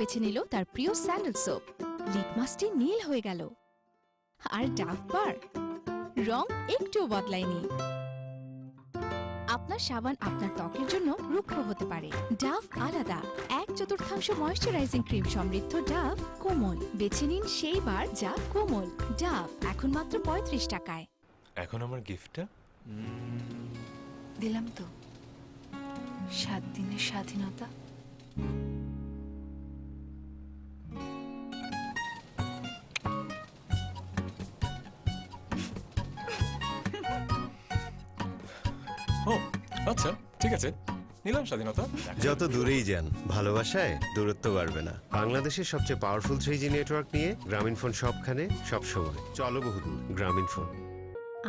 বেছে নিল তার প্রিয় স্যান্ডেল সোপ। লিটমাসটি নীল হয়ে গেল। আর ডাভ বার। রং একটুও বদলায়নি। আপনার সাবান আপনার ত্বকের জন্য রুক্ষ হতে পারে। ডাভ আলাদা। এক চতুর্থাংশ ময়শ্চারাইজিং ক্রিম সমৃদ্ধ ডাভ কোমল। বেছে নিন সেই বার যা কোমল। ডাভ এখন মাত্র পঁয়ত্রিশ টাকায়। এখন আমার গিফটটা? দিলাম তো। সাত দিনের স্বাধীনতা। আচ্ছা ঠিক আছে। নিলাম স্বাধীনতা। যত দূরেই যান, ভালোবাসায় দূরত্ব বাড়বে না। বাংলাদেশের সবচেয়ে পাওয়ারফুল থ্রি নেটওয়ার্ক নিয়ে গ্রামীণ ফোন সবখানে, সবসময়। চলো বহুদূর গ্রামীণ ফোন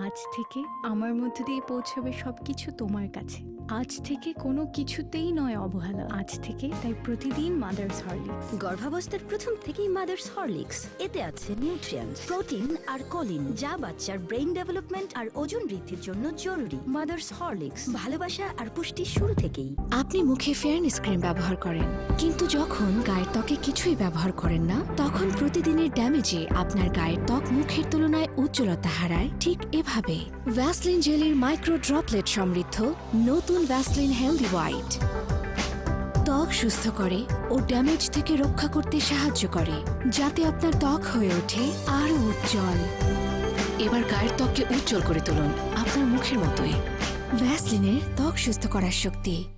আজ থেকে আমার মধ্য দিয়ে পৌঁছাবে সবকিছু তোমার কাছে। আজ থেকে কোনো কিছুতেই নয় অবহেলা। আজ থেকে তাই প্রতিদিন মাদার্স হরলিক্স গর্ভাবস্থার প্রথম থেকেই মাদার্স হরলিক্স এতে আছে নিউট্রিয়েন্টস প্রোটিন আর কলিন যা বাচ্চার ব্রেইন ডেভেলপমেন্ট আর ওজন বৃদ্ধির জন্য জরুরি। মাদার্স হরলিক্স ভালোবাসা আর পুষ্টি শুরু থেকেই। আপনি মুখে ফেয়ারনেস ক্রিম ব্যবহার করেন কিন্তু যখন গায়ের ত্বকে কিছুই ব্যবহার করেন না তখন প্রতিদিনের ড্যামেজে আপনার গায়ের ত্বক মুখের তুলনায় উজ্জ্বলতা হারায় ঠিক এভাবে ভ্যাসলিন জেলের মাইক্রো ড্রপলেট সমৃদ্ধ, নতুন ভ্যাসলিন হেলদি হোয়াইট ত্বক সুস্থ করে ও ড্যামেজ থেকে রক্ষা করতে সাহায্য করে, যাতে আপনার ত্বক হয়ে ওঠে আরও উজ্জ্বল। এবার গায়ের ত্বককে উজ্জ্বল করে তুলুন, আপনার মুখের মতোই। ভ্যাসলিনের ত্বক সুস্থ করার শক্তি।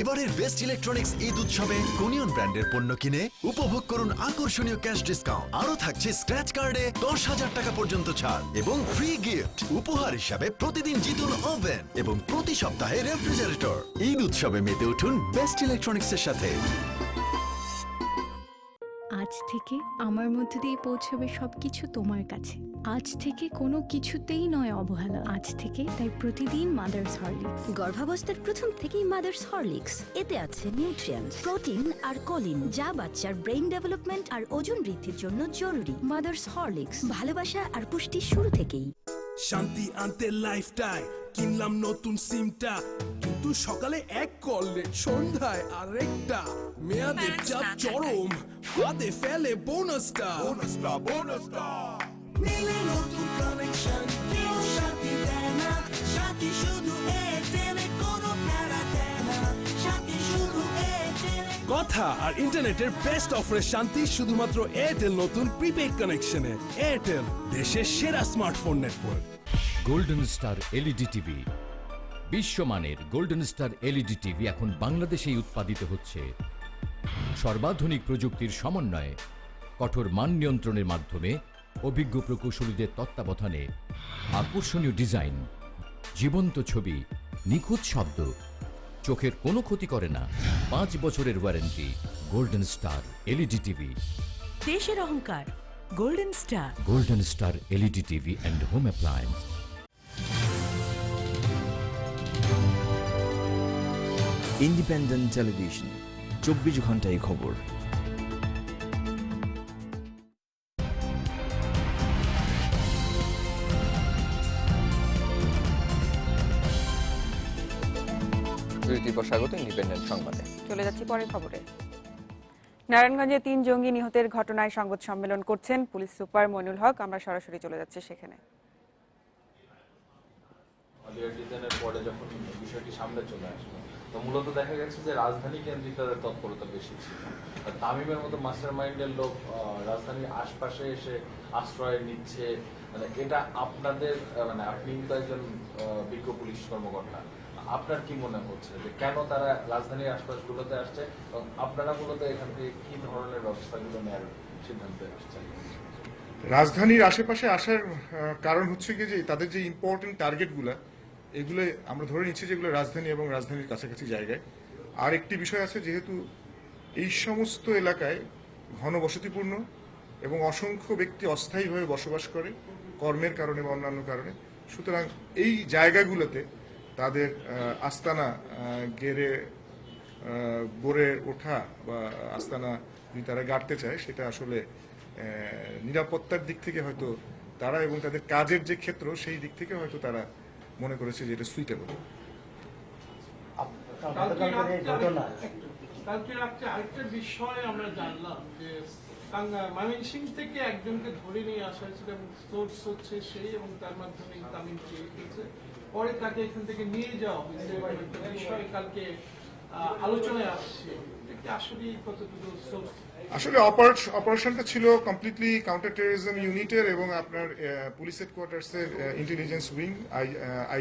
এবারের বেস্ট ইলেকট্রনিক্স ঈদ উৎসবে কোনিয়ন ব্র্যান্ডের পণ্য কিনে উপভোগ করুন আকর্ষণীয় ক্যাশ ডিসকাউন্ট আরও থাকছে স্ক্র্যাচ কার্ডে দশ হাজার টাকা পর্যন্ত ছাড় এবং ফ্রি গিফট উপহার হিসাবে প্রতিদিন জিতুন ওভেন এবং প্রতি সপ্তাহে রেফ্রিজারেটর ঈদ উৎসবে মেতে উঠুন বেস্ট ইলেকট্রনিক্সের সাথে। আজ থেকে আমার মধ্যে দিয়ে পৌঁছাবে সবকিছু তোমার কাছে। আজ থেকে কোনো কিছুতেই নয় অবহেলা। আজ থেকে তাই প্রতিদিন মাদার্স হরলিক্স গর্ভাবস্থার প্রথম থেকেই মাদার্স হরলিক্স এতে আছে নিউট্রিয়েন্টস প্রোটিন আর কলিন যা বাচ্চার ব্রেইন ডেভেলপমেন্ট আর ওজন বৃদ্ধির জন্য জরুরি। মাদার্স হরলিক্স ভালোবাসা আর পুষ্টি শুরু থেকেই। শান্তি আনতে লাইফটাই কিনলাম নতুন সিমটা। কিন্তু সকালে এক করলে সন্ধ্যায় আরেকটা। মেয়াদের চাপ চরম ফাঁদে ফেলে বোনাসটা বোনাসটা বোনাসটা নিলে নতুন কানেকশন কেউ শান্তি দেয় না। শান্তি শুধু এয়ারটেলে কোনো প্যারা দেয় না। শান্তি শুধু এয়ারটেলে কথা আর ইন্টারনেটের বেস্ট অফারের শান্তি শুধুমাত্র এয়ারটেল নতুন প্রিপেড কানেকশনে এয়ারটেল দেশের সেরা smartphone network Golden Star LED TV বিশ্বমানের গোল্ডেন স্টার এলইডি টিভি এখন বাংলাদেশেই উৎপাদিত হচ্ছে। সর্বাধুনিক প্রযুক্তির সমন্বয়ে কঠোর মান নিয়ন্ত্রণের মাধ্যমে অভিজ্ঞ প্রকৌশলীদের তত্ত্বাবধানে আকর্ষণীয় ডিজাইন জীবন্ত ছবি নিখুঁত শব্দ চোখের কোনো ক্ষতি করে না পাঁচ বছরের warranty Golden Star LED TV দেশের অহংকার Golden Star Golden Star LED TV and home appliance Independent Television চব্বিশ ঘন্টায় খবর। বিরতির স্বাগত ইন্ডিপেন্ডেন্ট সংবাদে। চলে যাচ্ছি পরের খবরে। নারায়ণগঞ্জে তিন জঙ্গি নিহতের ঘটনায় সংবাদ সম্মেলন করছেন পুলিশ সুপার মইনুল হক। আমরা সরাসরি চলে যাচ্ছি সেখানে। পরে যখন বিষয়টি সামনে চলে আসলো তো মূলত দেখা গেছে যে রাজধানী কেন্দ্রিক তাদের তৎপরতা বেশি ছিল। তামিমের মতো মাস্টার মাইন্ডের লোক রাজধানীর আশপাশে এসে আশ্রয় নিচ্ছে। মানে এটা আপনাদের মানে আপনি কিন্তু একজন বিজ্ঞ পুলিশ কর্মকর্তা। আপনার কি মনে হচ্ছে যে কেন তারা রাজধানীর আশপাশগুলোতে আসছে? এবং আপনারা মূলত এখান থেকে কি ধরনের ব্যবস্থাগুলো নেওয়ার সিদ্ধান্তে আসছেন? রাজধানীর আশেপাশে আসার কারণ হচ্ছে কি যে তাদের যে ইম্পর্টেন্ট টার্গেটগুলো এগুলো আমরা ধরে নিচ্ছি যেগুলো রাজধানী এবং রাজধানীর কাছাকাছি জায়গায়। আর একটি বিষয় আছে, যেহেতু এই সমস্ত এলাকায় ঘনবসতিপূর্ণ এবং অসংখ্য ব্যক্তি অস্থায়ীভাবে বসবাস করে, কর্মের কারণে বা অন্যান্য কারণে, সুতরাং এই জায়গাগুলোতে তাদের আস্তানা গেড়ে গড়ে ওঠা বা আস্তানা যদি তারা গাড়তে চায়, সেটা আসলে নিরাপত্তার দিক থেকে হয়তো তারা এবং তাদের কাজের যে ক্ষেত্র, সেই দিক থেকে হয়তো তারা মনে করেছে যে এটা সুইটেবল কালকে রাত্রে আরেকটা বিষয় আমরা জানলাম যে ময়মনসিং থেকে একজনকে ধরে নিয়ে আসা হয়েছিল এবং সোর্স হচ্ছে সেই এবং তার মাধ্যমে তামিম চেয়েছে পরে তাকে এখান থেকে নিয়ে যাওয়া হয়েছে। বিষয় কালকে আসলে অপারেশনটা ছিল কমপ্লিটলি কাউন্টার টেরিজম ইউনিটের এবং আপনার পুলিশ হেডকোয়ার্টার্সের ইন্টেলিজেন্স উইং আই